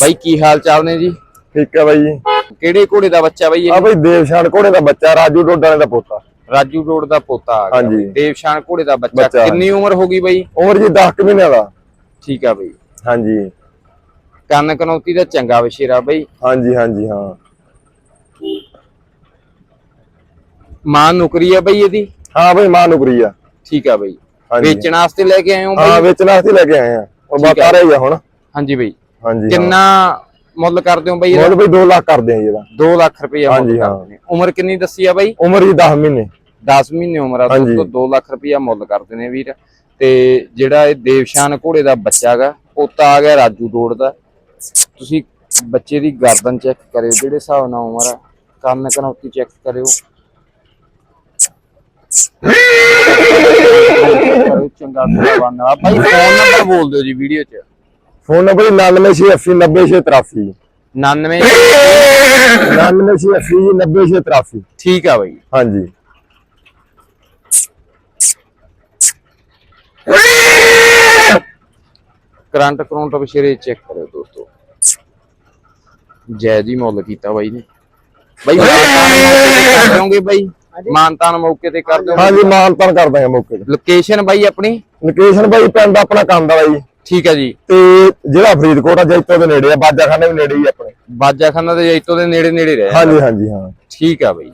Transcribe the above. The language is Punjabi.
ਬਾਈ ਕੀ ਹਾਲ ਚਾਲ ਨੇ ਜੀ? ਠੀਕ ਹੈ ਬਾਈ। ਕਿਹੜੇ ਘੋੜੇ ਦਾ ਬੱਚਾ ਬਾਈ ਆ ਇਹ ਬਾਈ ਦੇਵਸ਼ਾਨ ਘੋੜੇ ਦਾ ਬੱਚਾ ਰਾਜੂ ਡੋਡਾਲੇ ਦਾ ਪੋਤਾ। ਰਾਜੂ ਰੋਡ ਦਾ ਪੋਤਾ ਆ ਗਿਆ ਹਾਂਜੀ। ਦੇਵਸ਼ਾਨ ਘੋੜੇ ਦਾ ਬੱਚਾ। ਬੱਚਾ। ਕਿੰਨੀ ਉਮਰ ਹੋ ਗਈ ਬਾਈ? ਉਮਰ ਜੀ 10 ਮਹੀਨਿਆਂ ਦਾ। ਠੀਕ ਆ ਬਾਈ। ਹਾਂਜੀ। ਕੰਨ ਕਨੌਤੀ ਦਾ ਚੰਗਾ ਵਸ਼ੇਰਾ ਬਾਈ। ਹਾਂਜੀ ਹਾਂਜੀ ਹਾਂ। ਮਾਂ ਨੌਕਰੀ ਆ ਬਾਈ ਇਹਦੀ? ਹਾਂ ਬਾਈ ਮਾਂ ਨੁਕਰੀ ਆ। ਠੀਕ ਆ ਬਾਈ। ਹਾਂਜੀ। ਵੇਚਣ ਵਾਸਤੇ ਲੈ ਕੇ ਆਏ ਹੋ ਹਾਂ ਬਾਈ ਵੇਚਣ ਵਾਸਤੇ ਲੈ ਕੇ ਆਏ ਆ। ਉਹ ਠੀਕ ਬਾਤ ਆ ਰਹੀ ਆ ਹੁਣ। ਹਾਂਜੀ ਬਾਈ। ਹਾਂਜੀ। ਕਿੰਨਾ ਮੁੱਲ ਕਰਦੇ ਹੋ ਬਾਈ ਮੁੱਲ ਬਾਈ 2 ਲੱਖ ਕਰਦੇ ਆ ਜੀ ਇਹਦਾ। 2 ਲੱਖ ਰੁਪਏ ਹਾਂਜੀ, ਹਾਂ। ਉਮਰ ਕਿੰਨੀ ਦੱਸੀ ਆ ਬਾਈ? ਉਮਰ ਜੀ 10 ਮਹੀਨੇ। 10 ਮਹੀਨੇ ਉਮਰ ਆ। ਦੋਸਤੋ 2 ਲੱਖ ਰੁਪਇਆ ਮੁੱਲ ਕਰਦੇ ਨੇ ਵੀਰ। ਤੇ ਜਿਹੜਾ ਇਹ ਦੇਵਸ਼ਾਨ ਘੋੜੇ ਦਾ ਬੱਚਾ ਹੈਗਾ ਪੋਤਾ ਆ ਗਿਆ ਰਾਜੂ ਰੋਡ ਦਾ। ਤੁਸੀਂ ਬੱਚੇ ਦੀ ਗਰਦਨ ਚੈੱਕ ਕਰਿਓ ਜਿਹੜੇ ਹਿਸਾਬ ਨਾਲ ਉਮਰ ਆ ਕੰਨ ਕਨੌਤੀ ਚੈੱਕ ਕਰਿਓ। ਚੰਗਾ ਵਾਲਾ ਭਾਈ ਫੋਨ ਨੰਬਰ ਬੋਲ ਦਿਓ ਜੀ ਵੀਡੀਓ 'ਚ। ਫੋਨ ਨੰਬਰ 9680900683 99 9680900683 ਠੀਕ ਆ ਬਾਈ। ਹਾਂਜੀ। ਕਰੰਟ ਕਰੰਟ ਬਸ਼ੇਰੇ ਚੈੱਕ ਕਰਿਓ ਦੋਸਤੋ। ਜੈ ਜੀ ਮੁੱਲ ਕੀਤਾ ਬਾਈ ਨੇ। ਬਾਈ ਕਰ ਦਿਓਗੇ ਬਾਈ? ਮਾਨਤਾਨ ਮੌਕੇ ਤੇ ਕਰ ਦਿਓ ਹਾਂਜੀ ਮਾਨਤਨ ਕਰ ਦਾਂਗੇ ਮੌਕੇ ਤੇ। ਲੋਕੇਸ਼ਨ ਬਾਈ ਆਪਣੀ? ਲੋਕੇਸ਼ਨ ਬਾਈ ਪਿੰਡ ਆਪਣਾ ਕੰਦ ਵਾਲਾ ਜੀ ਠੀਕ ਆ ਜੀ। ਤੇ ਜਿਹੜਾ ਫਰੀਦਕੋਟ ਆ ਜੈਤੋ ਦੇ ਨੇੜੇ ਆ ਬਾਜਾਖਾਨੇ ਵੀ ਨੇੜੇ ਹੀ ਆਪਣੇ। ਬਾਜਾਖਾਨਾ ਦੇ ਜੈਤੋ ਦੇ ਨੇੜੇ ਨੇੜੇ ਰਹਿ ਹਾਂਜੀ ਹਾਂਜੀ ਹਾਂ। ਠੀਕ ਆ ਬਾਈ।